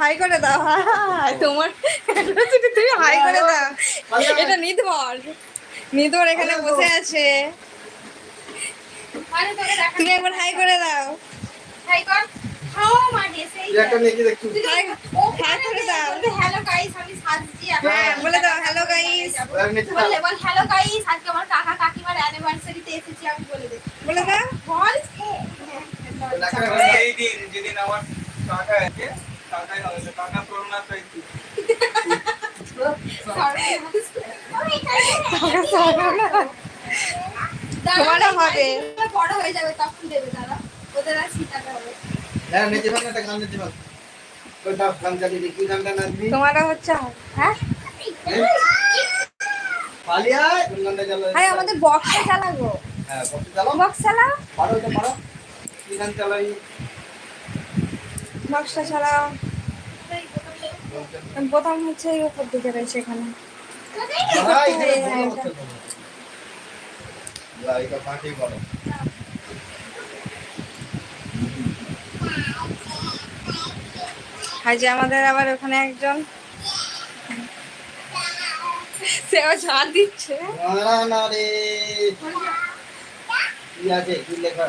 High করে দাও। High তোমার তুমি হাই করে দাও। এটা নিদবর নিদবর এখানে বসে আছে। আরে তোকে দেখা তুমি একবার হাই করে দাও। হাই কর। হাও মাগে সেই তুই একটা নেকি দেখু হাই ও হাই করে দাও। হ্যালো গাইস আমি সাজছি এখন হ্যাঁ বলে দাও হবে। বড় হয়ে যাবে তখন দেবে দাদা ওদের আর শিখাতে হবে হ্যাঁ হচ্ছে হ্যাঁ? আমাদের বক্সে চালাবো। হ্যাঁ বক্স চালাও। বক্স চালাও। পারো এটা পারো। কি গান চালাই বক্সটা চালাও প্রথম হচ্ছে এই উপর দিকে রয়েছে এখানে। যে আমাদের আবার ওখানে একজন। সেও ঝাড় দিচ্ছে। না না রে। কি আছে? কি লেখা?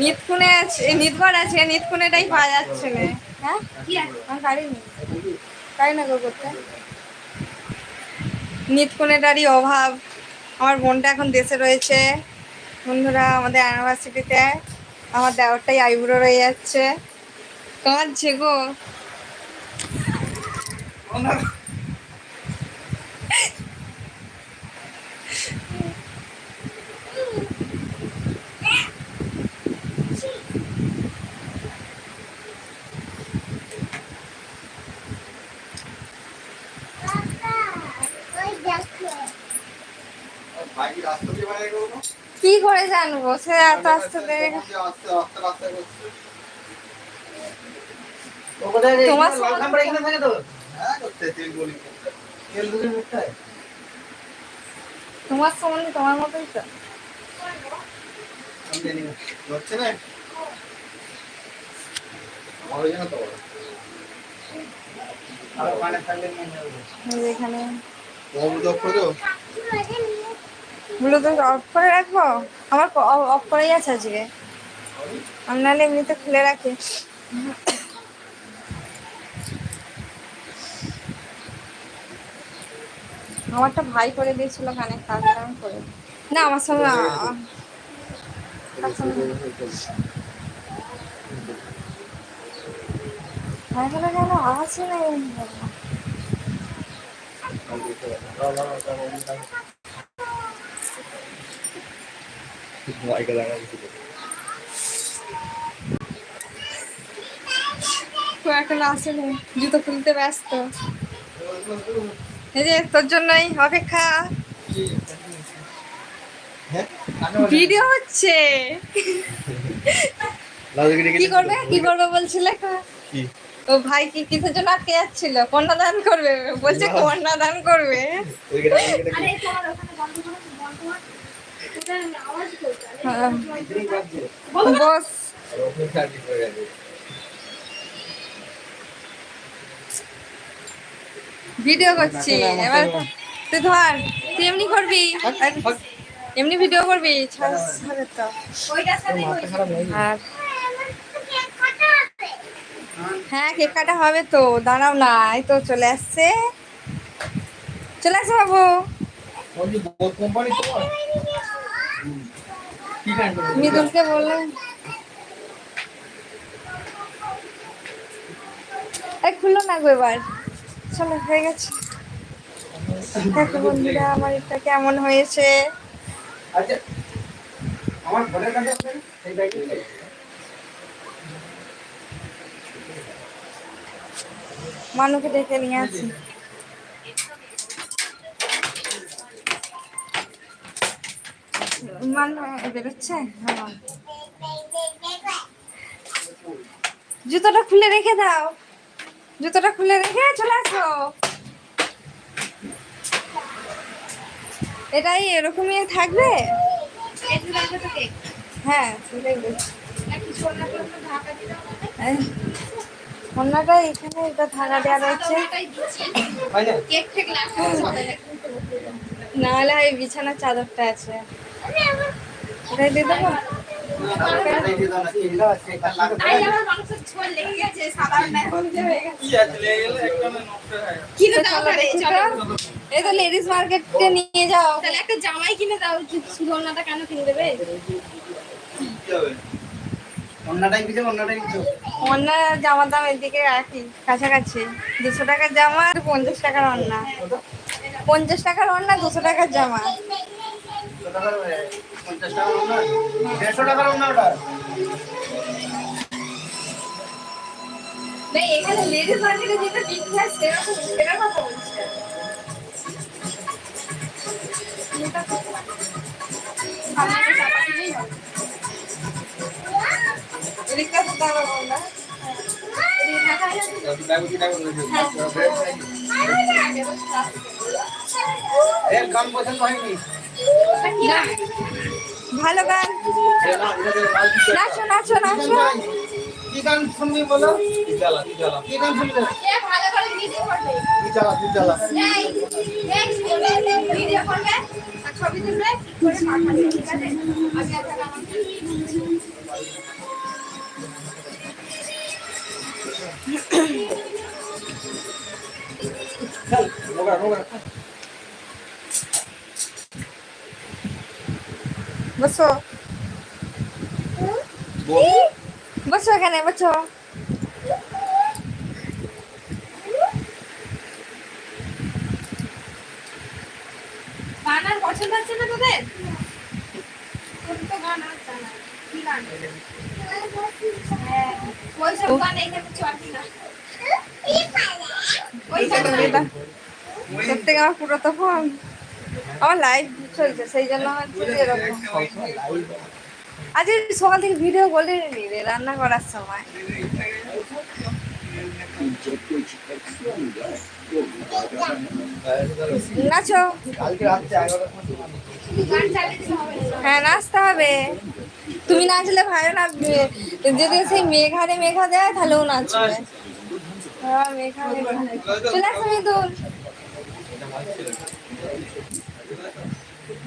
নিতকুনে আছে নিতগড় আছে, নিতকুনেটাই পাওয়া যাচ্ছে না। হ্যাঁ? আমার গাড়ি গাড়ি না গো করতে নিতকুনেটারই অভাব। আমার বোনটা এখন দেশে রয়েছে। বন্ধুরা, আমাদের অ্যানিভার্সিটিতে আমার দেওয়ারটাই আইবুড়ো রয়ে যাচ্ছে। কাঁদছে গো। কি করে জানব? সে এত আস্তে তোমার হ্যাঁ তোমার সম্বন্ধে তোমার মতোই তো। হচ্ছে না তো। আর ওখানে থাকলে নিয়ে যাব এখানে করে দাও ব্লুটুথ অফ করে রাখব? আমার অফ করেই আছে আজকে। আমি নাহলে এমনিতে খুলে রাখি। আমারটা ভাই করে দিয়েছিল কানে কাজ করে। না, আমার সঙ্গে ভাই বলে কেন এখন আসেনি জুতো খুলতে ব্যস্ত। এই যে তোর জন্যই অপেক্ষা। হ্যাঁ ভিডিও হচ্ছে। কি করবে? কি করবে বলছিলে? কি? ও ভাই কি কিসের জন্য আটকে যাচ্ছিল? কন্যাদান করবে? বলছে কন্যাদান করবে ওইটা ওইটা আরে তোমার ওখানে বন্ধ করো বন্ধ করো ওটা আওয়াজ করছে হ্যাঁ, কি বাজছে বস হয়ে। গেছে ভিডিও করছি। এবার তুই ধর তুই এমনি করবি? এমনি ভিডিও করবি? আর হ্যাঁ কেক কাটা হবে তো। দাঁড়াও না এই তো চলে আসছে। চলে আসছে বাবু। কোম্পানি মৃদুলকে বললেন এই খুললো না গো এবার। চলো হয়ে গেছে। দেখো বন্ধুরা আমার এটা কেমন হয়েছে। আচ্ছা মানুকে ডেকে নিয়ে আসি। মানু বেরোচ্ছে? হ্যাঁ। জুতোটা খুলে রেখে দাও। জুতোটা খুলে রেখে চলে আসো। এটাই এরকমই থাকবে? হ্যাঁ সেটাই বলছি ঢাকা এই, অন্যটা এখানে এটা থাকা দেওয়া রয়েছে। হয় নাহলে ওই বিছানার চাদরটা আছে। দিয়ে দেবো? এই তো লেডিস মার্কেটে নিয়ে যাও। তাহলে একটা জামাই কিনে দাও সুগন্ধাটা কেন কিনে দেবে? অন্য জামার দাম এদিকে একই কাছাকাছি। দুশো টাকার জামা আর পঞ্চাশ টাকার অন্যা। পঞ্চাশ টাকার অন্যা দুশো টাকার জামা। পঞ্চাশ টাকার অন্য দেড়শো টাকার অন্য ওটা এখানে লেডিস মার্কেটে যেটা বিক্রি সেরকম সেটার কথা বলছি সামনে চাপা দিলেই হবে। এদিকটা তো দাম অন্যা এই ঢাকা যাচ্ছে। ব্যাগ কি টাকা রয়েছে এর গান পছন্দ হয়নি ভালো গান। নাচো নাচো নাচো। কি গান শুনবি বলো? কি জ্বালা কি জ্বালা কি গান শুনবে? এ ভালো করে ভিডিও করবে কি চালা কি চালা এই এই ভিডিও করবে আর ছবি তুলবে করে পাঠাবে ঠিক আছে আমি একটা আমাকে নোংরা নোংরা বসো। বসো। এখানে বসো। গান পছন্দ হচ্ছে না তোদের? তোর তো গান হচ্ছে না কি গান ওইসব গান এখানে চলবে না ওইসব গান আমার লাইভ চলছে সেই জন্য আজ সকাল থেকে ভিডিও বলিনি রে, রান্না করার সময়। নাচো। না। হ্যাঁ নাচতে হবে। তুমি নাচলে ভালো না যদি সেই মেঘারে মেঘা দেয় তাহলেও নাচবে। হ্যাঁ। চলে আসো মিতুল।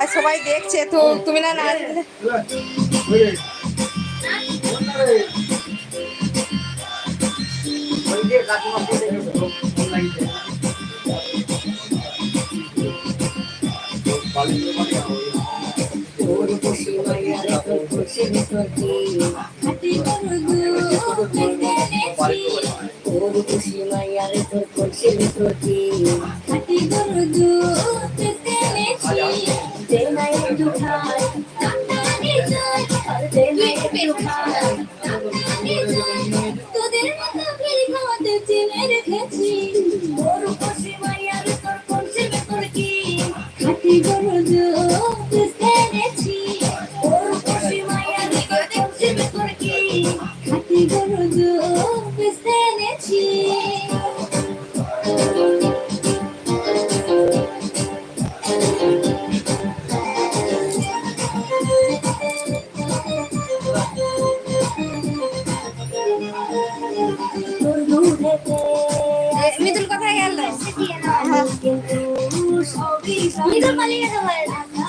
আর সবাই দেখছে তো তুমি না নাচলে Porque si me haya de por si me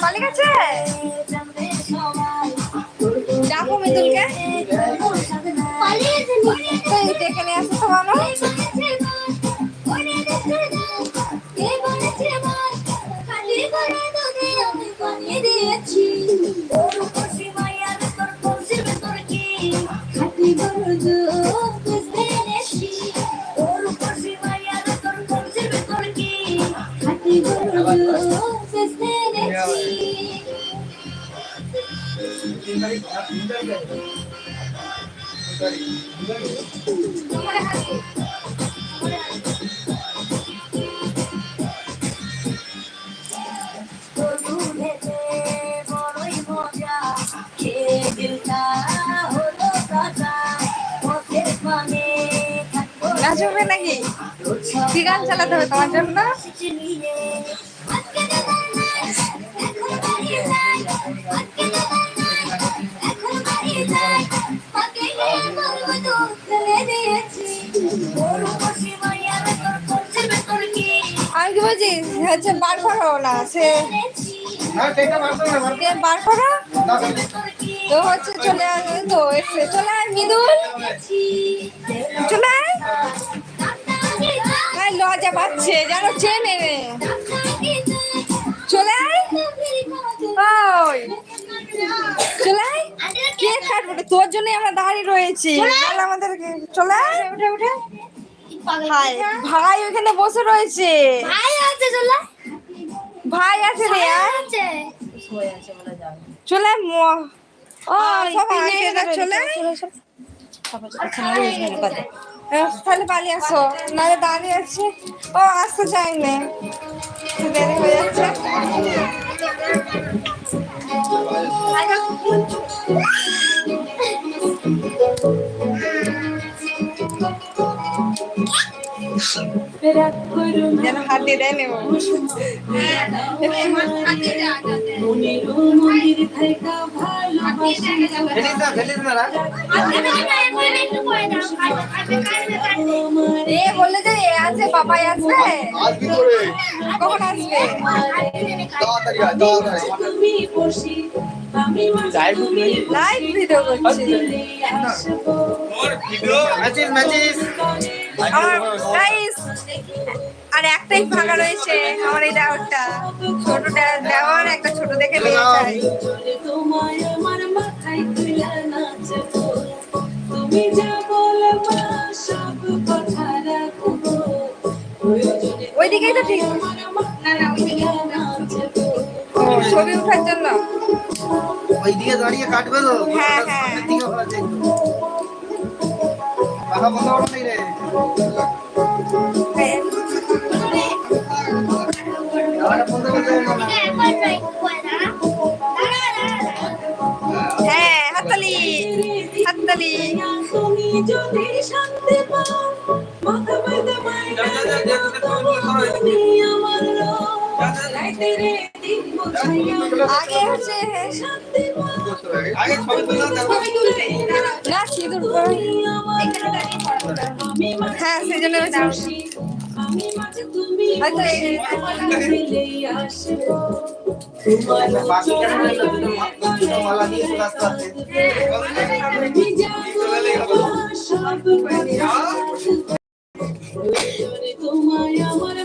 ভাই পালিয়ে নাচবে নাকি? কি গান চালাতে হবে তোমার জন্য? আমি কি বলছি? হচ্ছে বার করো না সে হ্যাঁ বার করো সে বার করো। তো হচ্ছে চলে আসবে তো এসে চলে আয় মৃদুল। পাচ্ছে যেন চেনে নে চলে চলে কেক কাটবো। তোর জন্য আমরা দাঁড়িয়ে রয়েছি। চল আমাদের চলে উঠে উঠে ভাই ভাই ওখানে বসে রয়েছে। ভাই আছে রে চলে ও সব চলে। এ, তাহলে পালিয়ে আসো নাহলে দাঁড়িয়ে আছে ও আসতে চাইনি দেরি হয়ে যাচ্ছে যেন হাত দিয়ে দেয় নেব ভেলিস না, ভেলিস না, রাখ। এ বললে যে এ আছে বাবাই আসবে কখন আসবে লাইভ ভিডিও করছি। আমার গাইস আর একটাই ফাঁকা রয়েছে আমার এই দেওয়ারটা ছোট দেওয়ার একটা ছোট দেখে নিয়ে চাই তোমায় আমার মাথায় তুলে নাচবো তুমি যা বলবা সব কথা রাখব। ওইদিকেই তো ঠিক। আমার মাথায় তুলে নাচবো ও, ছবি ওঠার জন্য। ওই দিকে দাঁড়িয়ে কাটবে তো। হ্যাঁ, হ্যাঁ। হ্যাঁ, হাততালি। হাততালি যদি আগে হচ্ছে না সিঁদুর হ্যাঁ সেই জন্য তোমায় আমার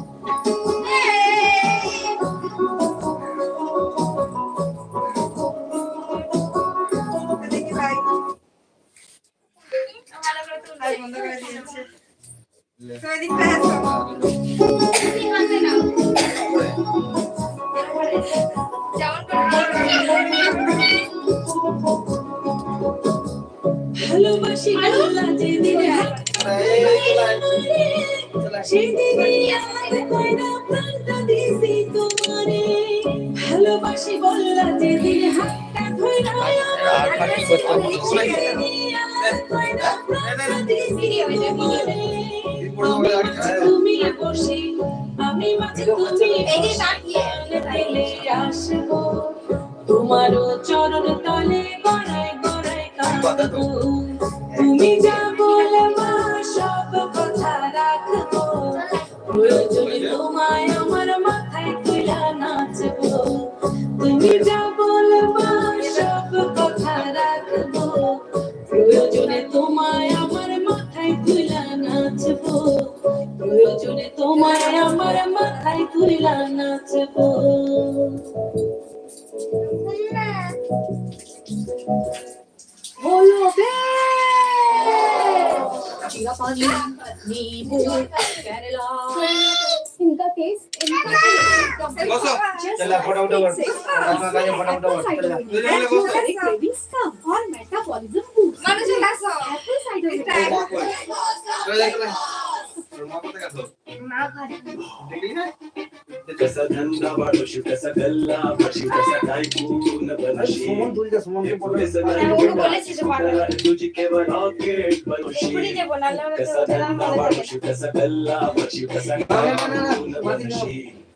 তোমারে আমি চরণ তলে গড়ায় গড়ায় কাঁদবো তুমি যা তোমায় আমার মাথায় তুলা নাচবো তুমি যা বসো चला फटाफट वर अपना काजे फटाफट वर चला দুজনে মিলে বসো बेबीज का और मेटाबॉलिज्म बूस्ट মানুষ আসো एप्पल साइडर তোর মা কই চলে যাই চলে তোর মা কোথায় গেছো না দেখলি না कसा धंदा वाढवशी कसा गल्ला भरशी कसा काय पूर्ण बनशी সুমন তুলছে সুমনকে বলে पुढे सगळं হ্যাঁ, ওকে বলেছি যে পাঠাবে। तर तुझी केवळ रॉकेट बनवशी এখনই দেবো, নাহলে ওরা তো कसा ওদের धंदा আমলে वाढवशी कसा गल्ला भरशी कसा না, काय না, না, না, पूर्ण মাটি দাও। बनशी এই, এই, কার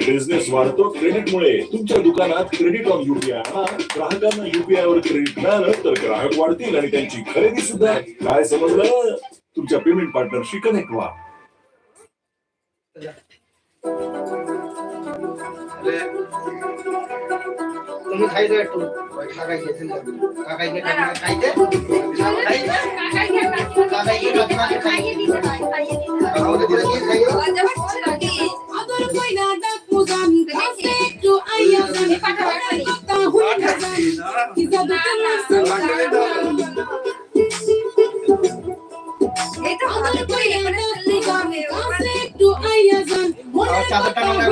बिज़नेस वाढ क्रेडिटमुळे तुमच्या दुकानात क्रेडिट ऑन युपीआय ग्राहकांना युपीआय वर क्रेडिट मिळालं तर ग्राहक वाढतील आणि त्यांची खरेदी सुद्धा काय समजलं तुमच्या पेमेंट पार्टनरशी कनेक्ट व्हा तुम्ही কাকাইকে কাকিমাকে খাইতে কাকাইকে কাকিমাকে খাইয়ে দিতে হয় খাইয়ে দিতে হয়। আমাদের দিলে কি খাইয়ে আদর কইনা দা পূজান আসে একটু আইয়া জানি পাটা পাটা তা হুন জানি কি জাদু তোমার সঙ্গে এটা আদর কইনা দা পূজান আসে একটু আইয়া জান মনে চাদরটা না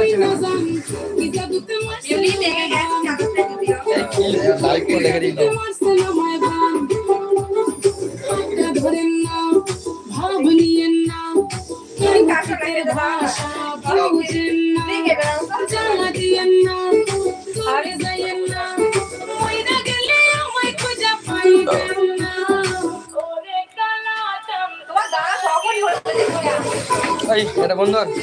কি জাদু তোমার সঙ্গে এমনি লেগে গেছে চাদরটা দিও আসো।